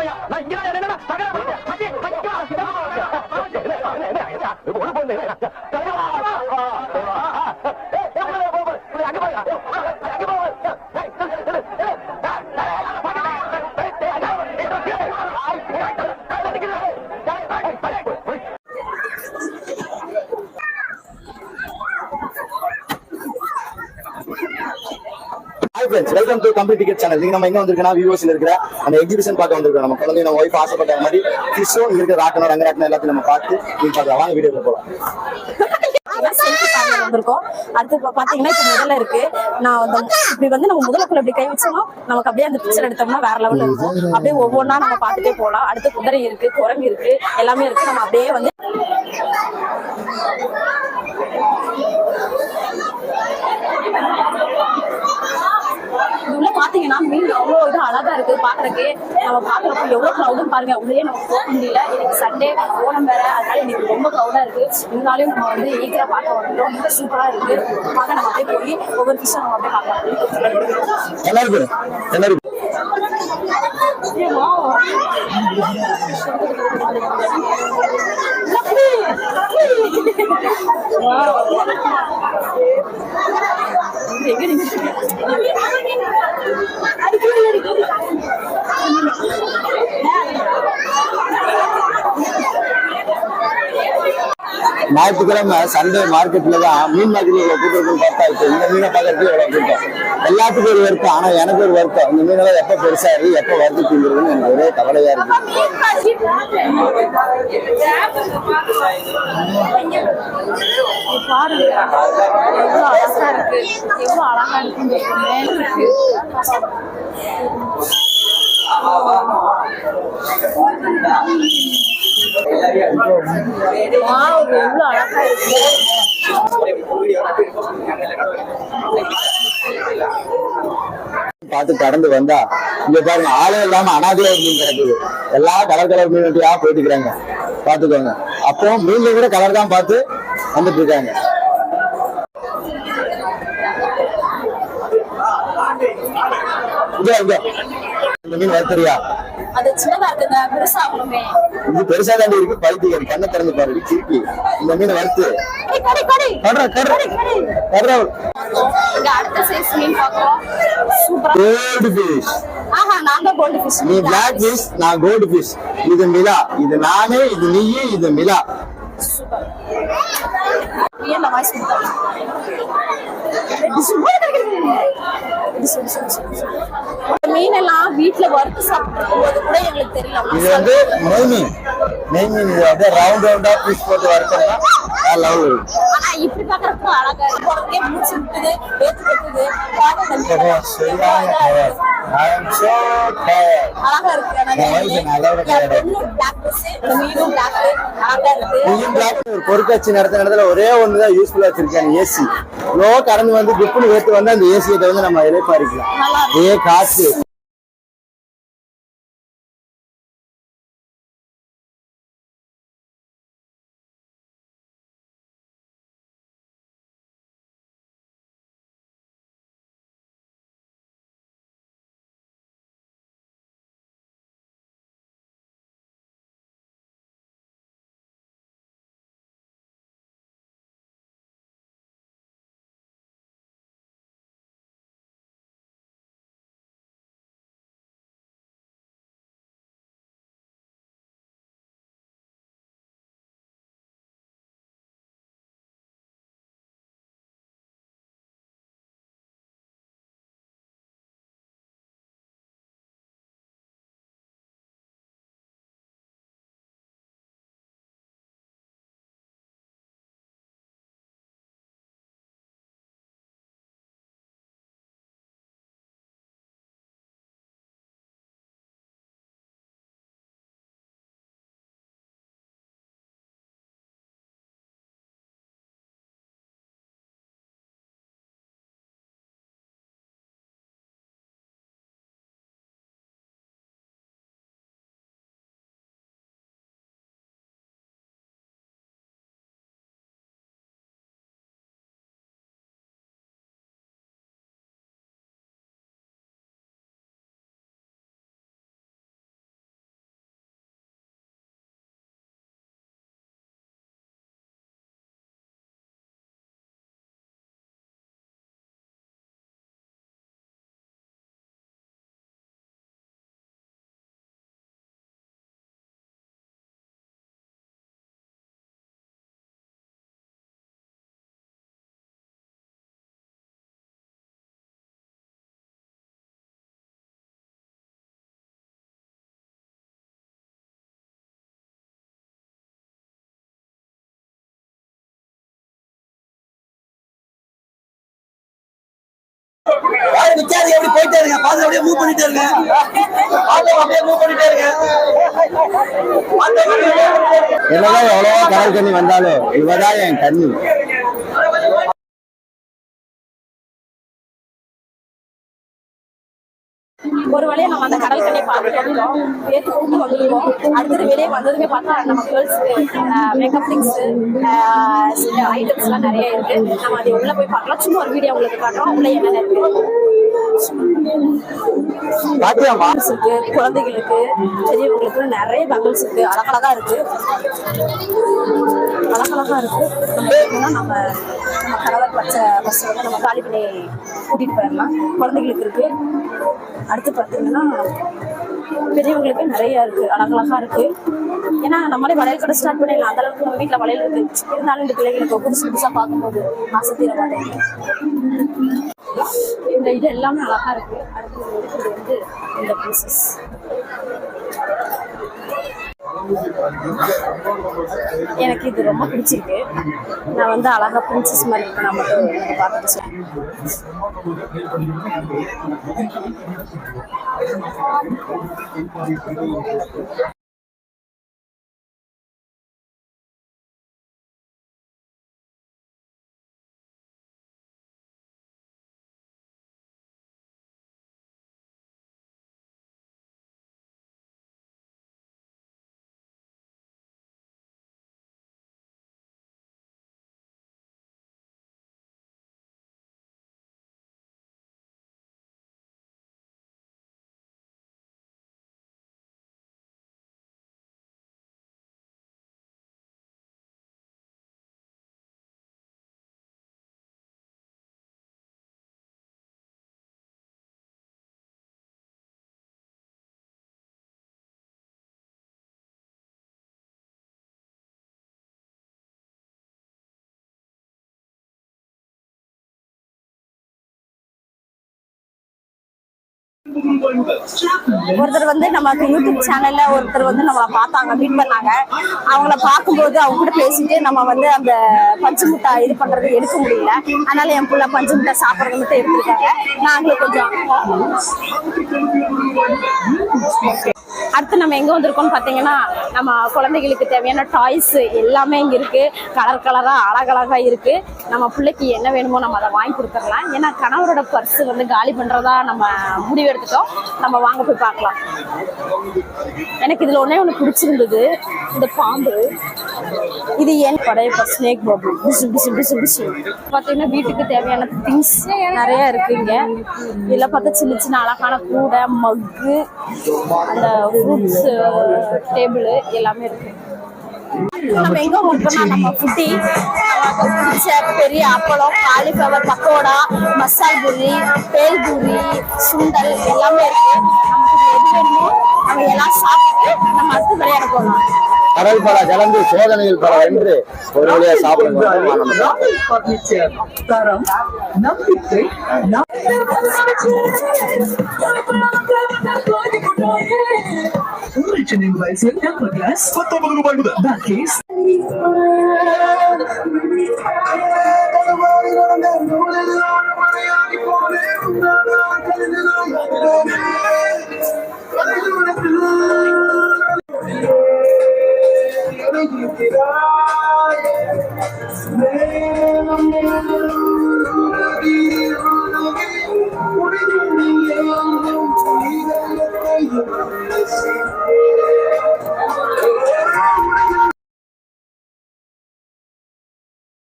ஆமையா நான் இங்க தான் என்னடா friends welcome to complete ticket channel நீங்க நம்ம எங்க வந்திருக்கோம் வியூவர்ஸ்ல இருக்கிற அந்த எக்ஸிபிஷன் பார்க்க வந்திருக்கோம். நம்ம குழந்தை நம்ம ஒய்ஃப் ஆசைப்பட்ட மாதிரி ஃபிஷோ இங்க இருக்கிற ராட்டனம் ரங்கராட்டனம் எல்லாத்தையும் நம்ம பார்த்து நீங்க பார்க்கலாம். வாங்க வீடியோ போலாம். வந்திருக்கோம். அடுத்து பாத்தீங்கன்னா இப்ப முதல்ல இருக்கு. நான் வந்து இப்படி வந்து நம்ம முதலுக்குள்ள இப்படி கை வச்சோம்னா நமக்கு அப்படியே அந்த பிக்சர் எடுத்தோம்னா வேற லெவல்ல இருக்கும். அப்படியே ஒவ்வொன்னா நம்ம பாத்துட்டே போலாம் அடுத்து குதிரை இருக்கு குரங்கு இருக்கு எல்லாமே இருக்கு. நம்ம அப்படியே வந்து இது உள்ள பாத்தீங்கன்னா மீன் அவ்வளோ இது அழகா இருக்கு பாக்குறதுக்கு நம்ம பாக்குறப்போ எவ்வளவு க்ரௌடும் பாருங்க. உள்ளே நம்ம போக முடியல. இன்னைக்கு சண்டே ஓணம் வேற. அதனால இன்னைக்கு ரொம்ப க்ரௌடா இருக்கு. இருந்தாலும் நம்ம வந்து ஈக்கரா பார்க்க வந்துட்டோம் ரொம்ப சூப்பரா இருக்கு. பார்க்க நம்ம அப்படியே போய் ஒவ்வொரு விஷயம் நம்ம அப்படியே பார்க்கலாம். இருக்கு இருக்கு? ஞாயிற்றுக்கிழமை சண்டே மார்க்கெட்ல தான் மீன் மார்க்கெட்ல இவ்வளவு கூட்டம் பார்த்தா இப்போ இந்த மீனை பார்க்கறதுக்கு இவ்வளவு கூட்டம் எல்லாத்துக்கும் ஒரு வருத்தம். ஆனா எனக்கு ஒரு வருத்தம். இந்த மீனெல்லாம் எப்ப பெருசா இருக்கு எப்ப வருது தீங்குறதுன்னு எனக்கு ஒரே கவலையா இருக்கு. எவ்வளவு அழகா இருக்கு எவ்வளவு அழகா இருக்கு இந்த மேல இருக்கு வாவ், எவ்வளவு அழகா இருக்கு பார்த்து கடந்து வந்தா இங்க பாருங்க ஆளே இல்லாம அனாதையா மீன் கிடக்குது. எல்லாம் கலர் கலர் மீன்ட்டியா போயிட்டுக்கிறாங்க. பாத்துக்கோங்க அப்போ மீன்ல கூட கலர் தான் பார்த்து வந்துட்டு இருக்காங்க மீன் பெருசாகணுமே இது பெருசா தாண்டி இருக்கு பைத்தியம் கண்ணை திறந்து பாரு கிறுக்கி இந்த மீனை வறுத்து கடுறா கடுறா. கடுறா இங்க அடுத்த சைஸ் மீன் பார்க்கிறோம் சூப்பரா. கோல்டு ஃபிஷ் ஆஹா நான் தான் கோல்டு ஃபிஷ் நீ பிளாக் ஃபிஷ் நான் கோல்டு ஃபிஷ் இது மிலா. இது நானே இது நீயே இது மிலா. ஏன் வாய்ஸ் கொடுத்தாங்க மீன் எல்லாம் வீட்டுல வறுத்து சாப்பிடும் போது கூட எங்களுக்கு தெரியல. இது வந்து நெய் மீன். நெய் மீன் இது வந்து ரவுண்ட் ரவுண்டா பீஸ் போட்டு வறுத்தோம்னா லவ் இப்படி பாக்குறப்ப அழகா மூச்சு விட்டுது வேத்து கட்டுது. அழகா இருக்கு. ஒரு பொருட்காட்சி நடத்த நடத்துல ஒரே ஒண்ணுதான் யூஸ்ஃபுல்லா வச்சிருக்கேன் ஏசி இவ்வளோ கடந்து வந்து குப்புன்னு ஏத்து வந்து அந்த ஏசியை வந்து நம்ம இலைப்பாரிக்கலாம் நல்லா ஏ காசு. யாரும் நிக்காதீங்க அப்படியே போயிட்டே இருங்க. பாத்து அப்படியே மூவ் பண்ணிட்டே இருங்க. பாத்து அப்படியே மூவ் பண்ணிட்டே இருங்க. என்னதான் எவ்வளவோ கடல் தண்ணி வந்தாலும் இவதான் என் கண்ணி. ஒரு வழியா நம்ம அந்த கடல் கண்ணியை பார்த்துட்டு ஏற்று கூட்டு வந்துருக்கோம் அடுத்தது வெளியே வந்ததுமே பார்த்தா நம்ம கேர்ள்ஸ்க்கு மேக்கப் திங்ஸ் சில ஐட்டம்ஸ் எல்லாம் நிறைய இருக்கு. நம்ம அதை உள்ள போய் பார்க்கலாம். சும்மா ஒரு வீடியோ உங்களுக்கு காட்டுறோம். உள்ள என்னென்ன இருக்கு? குழந்தைகளுக்கு பெரியவங்களுக்கு நிறைய பேங்கிள்ஸ் இருக்கு. அழகழகா இருக்கு. அழகழகா இருக்கு. நம்ம நம்ம கணவர் பச்சை பஸ் வந்து நம்ம காலி கூட்டிகிட்டு கூட்டிட்டு போயிடலாம். குழந்தைகளுக்கு இருக்கு. அடுத்து பார்த்தீங்கன்னா பெரியவங்களுக்கு நிறைய இருக்கு அழகழகா இருக்கு. ஏன்னா நம்மளே வளையல் கடை ஸ்டார்ட் பண்ணிடலாம். அந்த அளவுக்கு நம்ம வீட்டில் வளையல் இருக்கு. இருந்தாலும் இந்த பிள்ளைங்களுக்கு புதுசு புதுசா பார்க்கும்போது ஆசை தீர மாட்டேங்குது. இந்த இது எல்லாமே அழகா இருக்கு. அடுத்து வந்து இந்த பீசஸ் எனக்கு இது ரொம்ப பிடிச்சிருக்கு நான் வந்து அழகா பிரின்சஸ் மாதிரி இருக்கு நான் மட்டும் எனக்கு பார்த்துட்டு சொல்றேன். ஒருத்தர் வந்து நமக்கு யூடியூப் சேனல்ல ஒருத்தர் வந்து நம்மளை பார்த்தாங்க மீட் பண்ணாங்க. அவங்கள பார்க்கும்போது அவங்க கூட பேசிட்டு நம்ம வந்து அந்த பஞ்சு முட்டை இது பண்றது எடுக்க முடியல. அதனால என் புள்ள பஞ்சு முட்டை சாப்பிட்றது மட்டும் எடுத்துருக்காங்க நாங்களும் கொஞ்சம் அடுத்து நம்ம எங்க வந்திருக்கோம்னு பாத்தீங்கன்னா நம்ம குழந்தைகளுக்கு தேவையான டாய்ஸ் எல்லாமே இங்க இருக்கு. கலர் கலரா அழகழகா இருக்கு. நம்ம பிள்ளைக்கு என்ன வேணுமோ நம்ம அதை வாங்கி கொடுத்துடலாம். ஏன்னா கணவரோட பர்ஸ் வந்து காலி பண்றதா நம்ம முடிவெடுத்துட்டோம். நம்ம வாங்க போய் பார்க்கலாம். எனக்கு இதுல ஒன்றே ஒண்ணு பிடிச்சிருந்தது. இந்த பாம்பு. இது ஏன் படையப்பா? ஸ்னேக் பாபு பிசு பிசு பிசு பிசு. பார்த்தீங்கன்னா வீட்டுக்கு தேவையான திங்ஸ் நிறைய இருக்கு இங்க இதுல பார்த்தா சின்ன சின்ன அழகான கூடை மக்கு அந்த ஃப்ரூட்ஸ் டேபிள் uh, எல்லாமே இருக்கு. நம்ம எங்க வந்திருக்கோம்னா நம்ம ஃபுட்டி நமக்கு பிடிச்ச பெரிய அப்பளம் காலிஃப்ளவர் பக்கோடா மசால் பூரி பேல் பூரி சுண்டல் எல்லாமே இருக்கு. நமக்கு எது வேணுமோ நம்ம எல்லாம் சாப்பிட்டு நம்ம அடுத்து விளையாட போகலாம் கடல் பல கலந்து சோதனையில் பல வென்று ஒரு வழியா சாப்பிடுங்க mentioning Vice Nicholas. Hatta Baglubay Buda. That case. You.